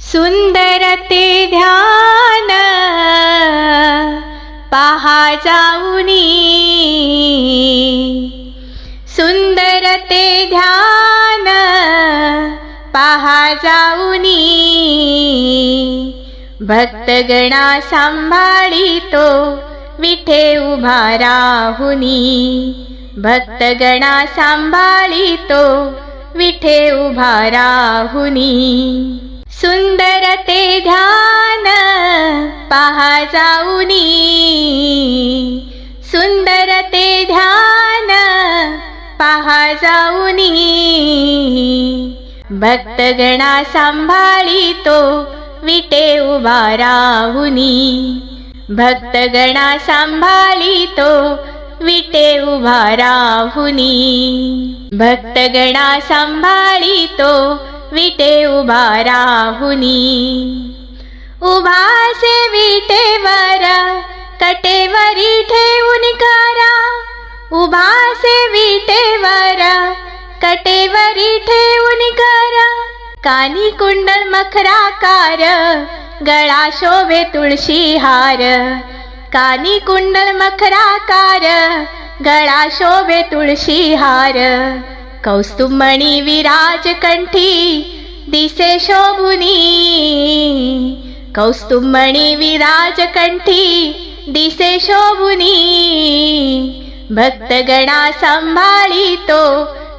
सुंदर ते ध्यान पहा जाऊनी. सुंदर ते ध्यान पहा जाऊनी. भक्तगणा सांभाळितो विठे उभा राहुनी. भक्तगणा सांभाळितो विठे उभा राहुनी. सुंदर ते ध्यान पहा जाऊनी. सुंदर ते ध्यान पहा जाऊनी. भक्तगणा सांभाळितो विटे उभा राहुनी. भक्तगणा सांभाळितो विटे उभा राहुनी. भक्तगणा सांभाळितो विटे उभा राहुनी. उभासे विटेवर कटेवरी ठेवून करा. उभासे विटेवर कटेवरी ठेवून करा. कानी कुंडल मखराकार गळा शोभे तुळशी हार. कानी कुंडल मखराकार गळा शोभे तुळशी हार. कौस्तुमणी विराज कंठी दिसे शोभुनी। कौस्तुमणी विराज कंठी दिसे शोभुनी। भक्तगणा सांभाळितो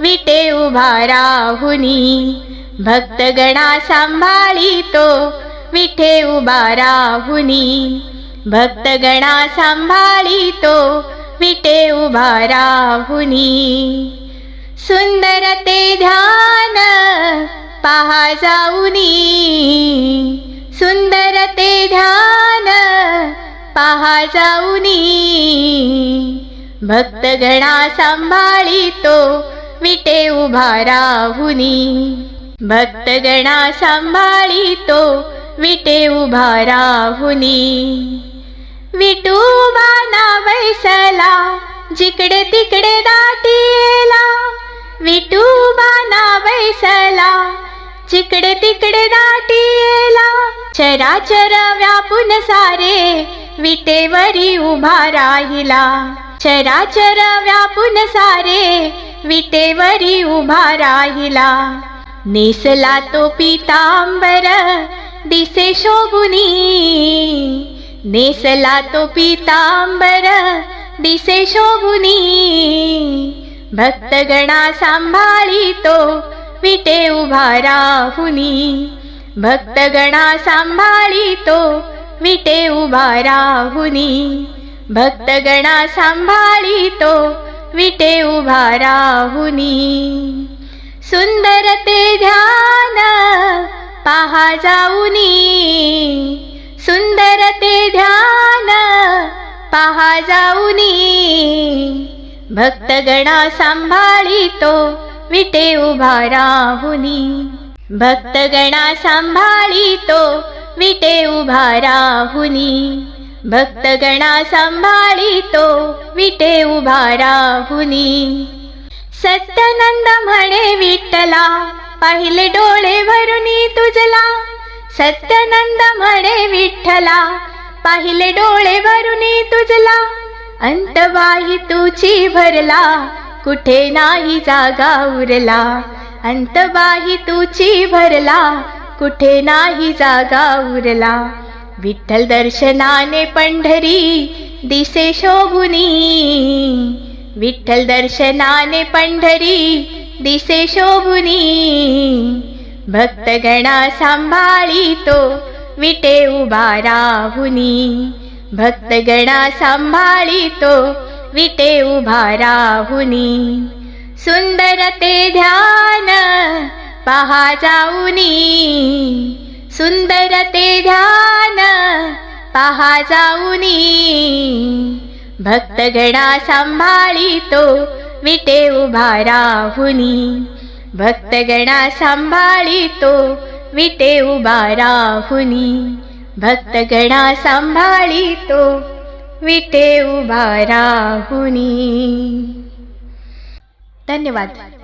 विटे उभा राहुनी। भक्तगणा सांभाळितो विठे उभा राहुनी। भक्तगणा सांभाळितो विटे उभा राहुनी। सुंदर ते ध्यान पहा जाऊनी सुंदर ते ध्यान पहा जाऊनी भक्तगणा सांभाळितो विटे उभा राहुनी भक्तगणा सांभाळितो विटे उभा राहुनी विटूबा ना बैसला जिकडे तिकडे दाटीला. ना बैसला जिकडे तिकडे चरा चराचर व्यापून सारे विटेवरी उभा राहिला. चराचर व्यापून सारे विटेवरी उभा राहिला. नेसला तो पितांबर दिसे शोभुनी. नेसला तो पितांबर दिसे शोभुनी. भक्तगणा सांभाळी तो विटे उभा राहुनी. भक्तगणा सांभाळितो विटे उभा राहुनी. भक्तगणा सांभाळितो विटे उभा राहुनी. सुंदर ते ध्यान पहा जाऊनी. सुंदर ते ध्यान पहा जाऊनी. भक्तगणा सांभाळितो विटे उभा राहुनी भक्तगणा सांभाळी तो विटे उभा राहुनी भक्तगणा सांभाळी तो विटे उभा राहुनी सत्यनंद म्हणे विठ्ठला पाहिले डोळे भरुनी तुझला. सत्यनंद म्हणे विठ्ठला पाहिले डोळे भरुनी तुझला. अंतवाही तुची भरला. कुठे नाही जागा उरला. अंतबाही तुची भरला. कुठे नाही जागा उरला. विठ्ठल दर्शनाने पंढरी दिसे शोभुनी. विठ्ठल दर्शनाने पंढरी दिसे शोभुनी. भक्तगणा सांभाळितो विटे उभा राहुनी. भक्तगणा सांभाळितो विटे उभा राहुनी. सुंदर ते ध्यान पहा जाऊनी. सुंदर ते ध्यान पहा जाऊनी. भक्तगणा सांभाळितो विटे उभा राहुनी. भक्तगणा सांभाळितो विटे उभा राहुनी. भक्तगणा सांभाळितो विटे उभा राहुनी. धन्यवाद.